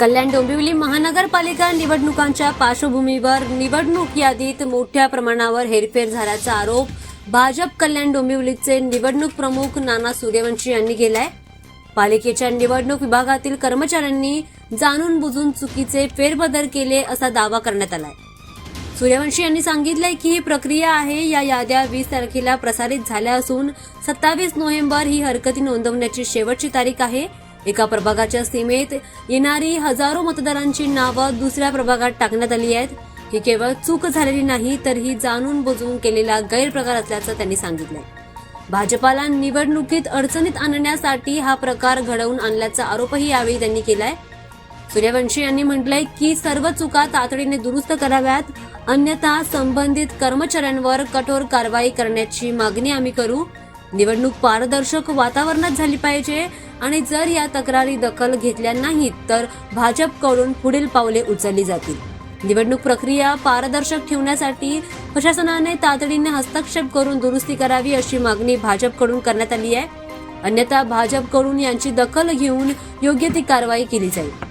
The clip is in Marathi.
कल्याण डोंबिवली महानगरपालिका निवडणुकांच्या पार्श्वभूमीवर निवडणूक यादीत मोठ्या प्रमाणावर हेरफेर झाल्याचा आरोप भाजप कल्याण डोंबिवलीचे निवडणूक प्रमुख नाना सूर्यवंशी यांनी केलाय. पालिकेच्या निवडणूक विभागातील कर्मचाऱ्यांनी जाणून बुजून चुकीचे फेरबदल केले असा दावा करण्यात आलाय. सूर्यवंशी यांनी सांगितलंय की ही प्रक्रिया आहे या याद्या वीस तारखेला प्रसारित झाल्या असून सत्तावीस नोव्हेंबर ही हरकती नोंदवण्याची शेवटची तारीख आहे. एका प्रभागाच्या सीमेत येणारी हजारो मतदारांची नावं दुसऱ्या प्रभागात टाकण्यात आली आहेत. ही केवळ चूक झालेली नाही तर ही जाणून बुजून केलेला गैरप्रकार असल्याचं त्यांनी सांगितलं भाजपाला निवडणुकीत अडचणीत आणण्यासाठी हा प्रकार घडवून आणल्याचा आरोपही यावेळी त्यांनी केलाय. सूर्यवंशी यांनी म्हटलंय की सर्व चुका तातडीने दुरुस्त कराव्यात अन्यथा संबंधित कर्मचाऱ्यांवर कठोर कारवाई करण्याची मागणी आम्ही करू. निवडणूक पारदर्शक वातावरणात झाली पाहिजे आणि जर या तक्रारी दखल घेतल्या नाहीत तर भाजपकडून पुढील पावले उचलली जातील. निवडणूक प्रक्रिया पारदर्शक ठेवण्यासाठी प्रशासनाने तातडीने हस्तक्षेप करून दुरुस्ती करावी अशी मागणी भाजपकडून करण्यात आली आहे. अन्यथा भाजपकडून यांची दखल घेऊन योग्य ती कारवाई केली जाईल.